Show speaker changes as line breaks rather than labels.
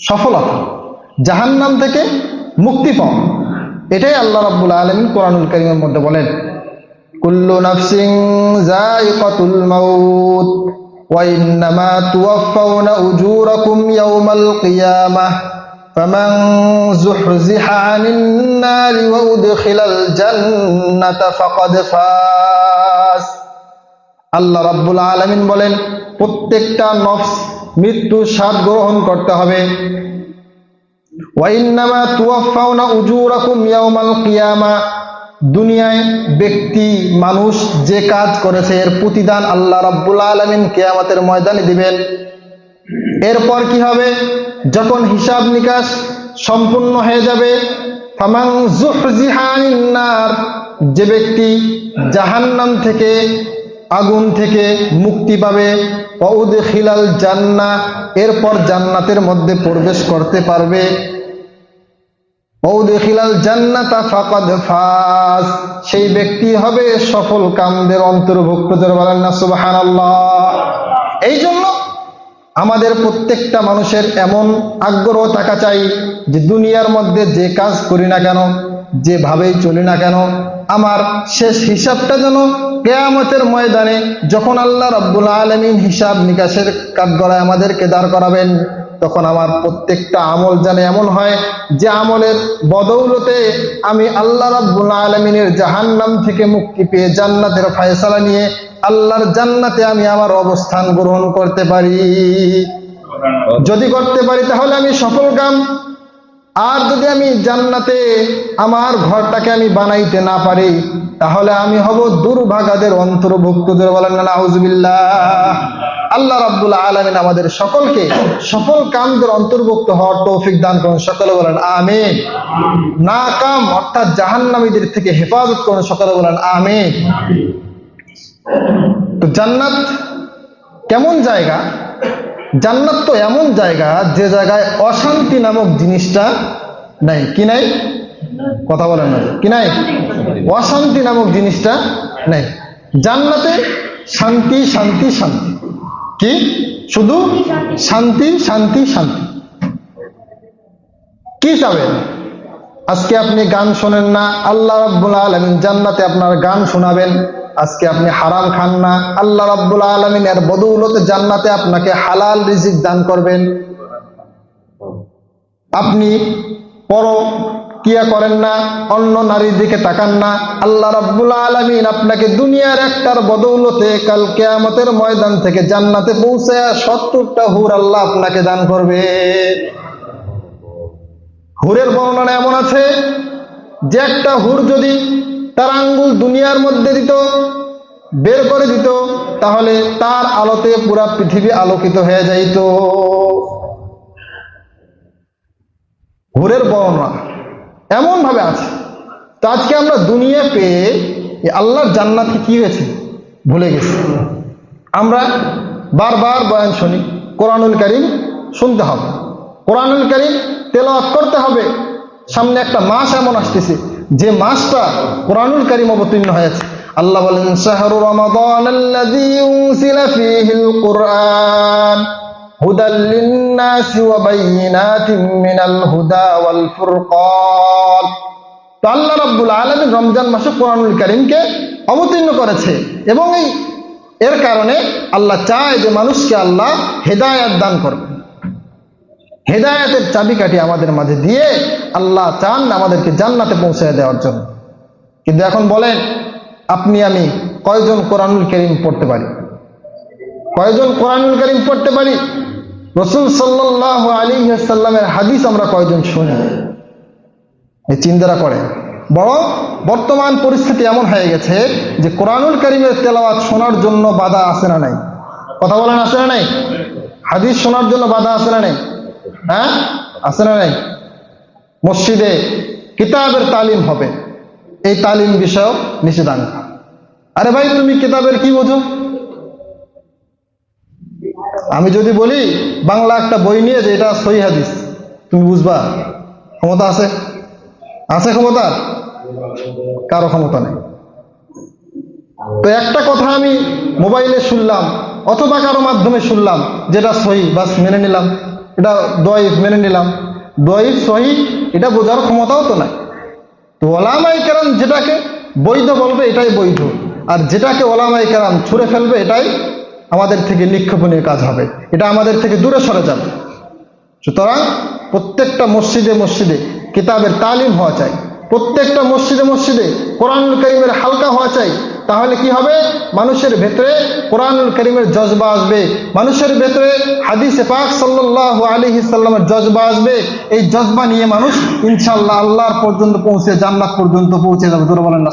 সফলতা জাহান্নাম থেকে মুক্তি পাওয়া এটাই আল্লাহ রাব্বুল আলমিন কোরআনুল করিমের মধ্যে বলেন কুল্লু নাফসিং যায়িকাতুল মাউত ওয়া ইন্নামা তুওয়াফাউনা উজুরাকুম ইয়াওমাল কিয়ামাহ فمن زحزح عن النار وأدخل الجنة فقد فاز আল্লাহ রাব্বুল আলামিন বলেন প্রত্যেকটা নফস মৃত্যু স্বাদ গ্রহণ করতে হবে। ওয়াইন্নামা তুয়াফাউনা উজুরাকুম ইয়াউমাল কিয়ামা। দুনিয়ায় ব্যক্তি, মানুষ যে কাজ করেছে, এর প্রতিদান আল্লাহ রাব্বুল আলামিন কিয়ামতের ময়দানে দিবেন। এরপর কি হবে? যখন হিসাব নিকাশ সম্পূর্ণ হয়ে যাবে যে ব্যক্তি জাহান্নাম থেকে আগুন থেকে মুক্তি পাবে। অউদ খিলাল জান্না, এরপর জান্নাতের মধ্যে প্রবেশ করতে পারবে। অউদ খিলাল জান্নাতা ফাকাদ ফাজ, সেই ব্যক্তি হবে সফল কামদের অন্তর্ভুক্ত বলেন না, সুবহানাল্লাহ। এই জন্য আমাদের প্রত্যেকটা মানুষের এমন আগ্রহ থাকা চাই যে দুনিয়ার মধ্যে যে কাজ করি না কেন, যেভাবেই চলি না কেন, আমার শেষ হিসাবটা যেন কেয়ামতের ময়দানে যখন আল্লাহ রাব্বুল আলমিন হিসাব নিকাশের কাঠগড়ায় আমাদেরকে দাঁড় করাবেন, তখন আমার প্রত্যেকটা আমল জানে এমন হয় যে আমলের বদৌলতে আমি আল্লাহ রাব্বুল আলমিনের জাহান্নাম থেকে মুক্তি পেয়ে জান্নাতের ফায়সালা নিয়ে আল্লাহর জান্নাতে আমি আমার অবস্থান গ্রহণ করতে পারি। যদি করতে পারি, তাহলে আমি সফল কাম আর যদি আমি জান্নাতে আমার ঘরটাকে আমি বানাইতে না পারি, তাহলে আমি হব দুর্ভাগাদের অন্তর্ভুক্তদের বলেন না, নাউজুবিল্লাহ। আল্লাহ রাব্বুল আলামিন আমাদের সকলকে সফল কামদের অন্তর্ভুক্ত হওয়ার তৌফিক দান করুন, সকলে বলেন আমিন। না কাম অর্থাৎ জাহান্নামীদের থেকে হেফাজত করুন, সকলে বলেন আমিন। তো জান্নাত কেমন জায়গা? জান্নাত তো এমন জায়গা, যে জায়গায় অশান্তি নামক জিনিসটা নাই। কি নাই? কথা বলেন না। কি নাই? অশান্তি নামক জিনিসটা নাই। জান্নাতে শান্তি শান্তি শান্তি। কি? শুধু শান্তি শান্তি শান্তি। কি চাবেন আজকে আপনি গান শোনেন না, আল্লাহ রাব্বুল আলমিন জান্নাতে আপনার গান শোনাবেন। আজকে আপনি হারাম খান না, আল্লাহ রাব্বুল আলমিন এর বদৌলতে জান্নাতে আপনাকে হালাল রিজিক দান করবেন। আপনি পর কিয়া করেন না, অন্য নারীর দিকে তাকান না, আল্লাহ রাব্বুল আলমিন আপনাকে দুনিয়ার একটার বদৌলতে কাল কেয়ামতের ময়দান থেকে জান্নাতে পৌঁছে সত্তরটা হুর আল্লাহ আপনাকে দান করবে। হুরের বর্ণনা এমন আছে যে একটা হুর যদি তার আঙ্গুল দুনিয়ার মধ্যে দিত, বের করে দিত, তাহলে তার আলোতে পুরা পৃথিবী আলোকিত হয়ে যাইত। হুরের বর্ণনা এমন ভাবে আছে। তো আজকে আমরা দুনিয়া পেয়ে আল্লাহর জান্নাতকে কি হয়েছে ভুলে গেছি। আমরা বারবার বয়ান শুনি, কোরআনুল করিম শুনতে হবে। কোরআনুল করিম তেলাওয়াত করতে হবে। সামনে একটা মাস এমন আসতেছে, যে মাসটা কোরআনুল কারিম অবতীর্ণ হয়েছে। আল্লাহ বলেন, শাহরু রমাদান আল্লাযী উনজিলা ফীহিল কুরআন, হুদাল লিন-নাসি ওয়া বাইয়িনাতিন মিনাল হুদা ওয়াল ফুরকান। তো আল্লাহ রাব্বুল আলামিন রমজান মাসে কোরআনুল করিমকে অবতীর্ণ করেছে এবং এই, এর কারণে আল্লাহ চায় যে মানুষকে আল্লাহ হেদায়াত দান করবে হেদায়াতের চাবিকাঠি আমাদের মাঝে দিয়ে আল্লাহ চান আমাদেরকে জান্নাতে পৌঁছে দেওয়ার জন্য। কিন্তু এখন বলেন, আপনি আমি কয়জন কোরআনুল করিম পড়তে পারি? কয়জন কোরআনুল করিম পড়তে পারি? রসুল সাল্লাহ আলী সাল্লামের হাদিস আমরা কয়জন শুনি? এই চিন্তাটা করে বরং বর্তমান পরিস্থিতি এমন হয়ে গেছে যে কোরআনুল করিমের তেলাওয়াত শোনার জন্য বাধা আসে না নাই। কথা বলেন, আসে না নাই? হাদিস শোনার জন্য বাধা আসে না নাই? হ্যাঁ? আছে না নাই? মসজিদে কিতাবের তালিম হবে। এই তালিম বিষয় নিষেধাজ্ঞা। আরে ভাই, তুমি কিতাবের কি বোঝো? আমি যদি বলি, বাংলা একটা বই নিয়ে যে এটা সই হাদিস, তুমি বুঝবা ক্ষমতা আছে? আছে ক্ষমতা? কারও ক্ষমতা নেই। তো একটা কথা আমি মোবাইলে শুনলাম, অথবা কারও মাধ্যমে শুনলাম, যেটা সহি, বাস মেনে নিলাম। এটা দয়ফ মেনে নিলাম। দয়ফ সহি এটা বোঝার ক্ষমতাও তো নাই। তো ওলামাই কেরাম যেটাকে বৈধ বলবে, এটাই বৈধ। আর যেটাকে ওলামাই কেরাম ছুঁড়ে ফেলবে, এটাই আমাদের থেকে নিক্ষেপণীয় কাজ হবে। এটা আমাদের থেকে দূরে সরে যাবে। সুতরাং প্রত্যেকটা মসজিদে মসজিদে কিতাবের তালিম হওয়া চাই। প্রত্যেকটা মসজিদে মসজিদে কোরআনুল করিমের হালকা হওয়া চাই। তাহলে কি হবে? মানুষের ভেতরে কোরআনুল করিমের জজবা আসবে। মানুষের ভেতরে হাদিসে পাক সাল্লাহ আলী সাল্লামের জজবা আসবে। এই জজবা নিয়ে মানুষ ইনশাল্লাহ আল্লাহর পর্যন্ত পৌঁছে, জান্নাত পর্যন্ত পৌঁছে যাবে। দুর্বল না